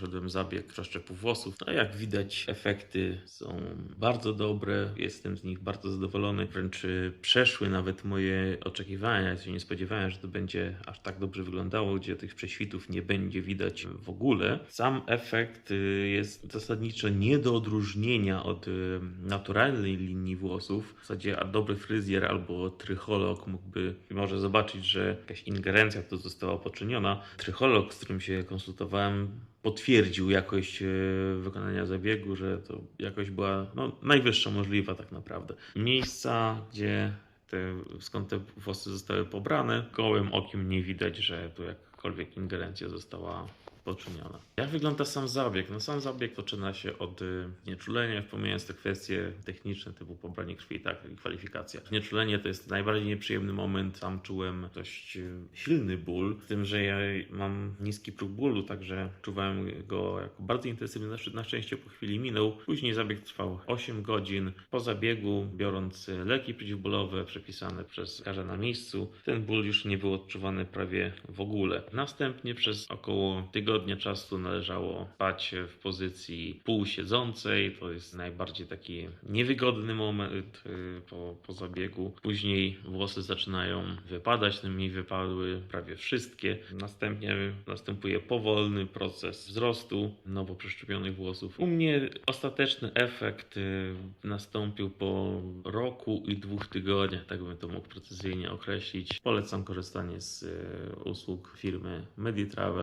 przeszedłem zabieg przeszczepu włosów. No jak widać, efekty są bardzo dobre. Jestem z nich bardzo zadowolony. Wręcz y, przeszły nawet moje oczekiwania. Ja się nie spodziewałem, że to będzie aż tak dobrze wyglądało, gdzie tych prześwitów nie będzie widać w ogóle. Sam efekt y, jest zasadniczo nie do odróżnienia od y, naturalnej linii włosów. W zasadzie a dobry fryzjer albo trycholog mógłby może zobaczyć, że jakaś ingerencja tu została poczyniona. Trycholog, z którym się konsultowałem, potwierdził jakość e, wykonania zabiegu, że to jakość była no, najwyższa możliwa tak naprawdę. Miejsca, gdzie te, skąd te włosy zostały pobrane, gołym okiem nie widać, że tu jakakolwiek ingerencja została poczyniona. Jak wygląda sam zabieg? No sam zabieg zaczyna się od y, znieczulenia, pomijając te kwestie techniczne typu pobranie krwi tak, i kwalifikacja. Znieczulenie to jest najbardziej nieprzyjemny moment. Sam czułem dość y, silny ból, z tym, że ja mam niski próg bólu, także czuwałem go jako bardzo intensywny. Na szczęście po chwili minął. Później zabieg trwał 8 godzin. Po zabiegu, biorąc y, leki przeciwbólowe przepisane przez lekarza na miejscu, ten ból już nie był odczuwany prawie w ogóle. Następnie przez około tygodnia czasu należało spać w pozycji półsiedzącej. To jest najbardziej taki niewygodny moment y, po, po zabiegu. Później włosy zaczynają wypadać, no mi wypadły prawie wszystkie. Następnie następuje powolny proces wzrostu nowo przeszczepionych włosów. U mnie ostateczny efekt y, nastąpił po roku i dwóch tygodniach, tak bym to mógł precyzyjnie określić. Polecam korzystanie z y, usług firmy É. Mediterrâneo,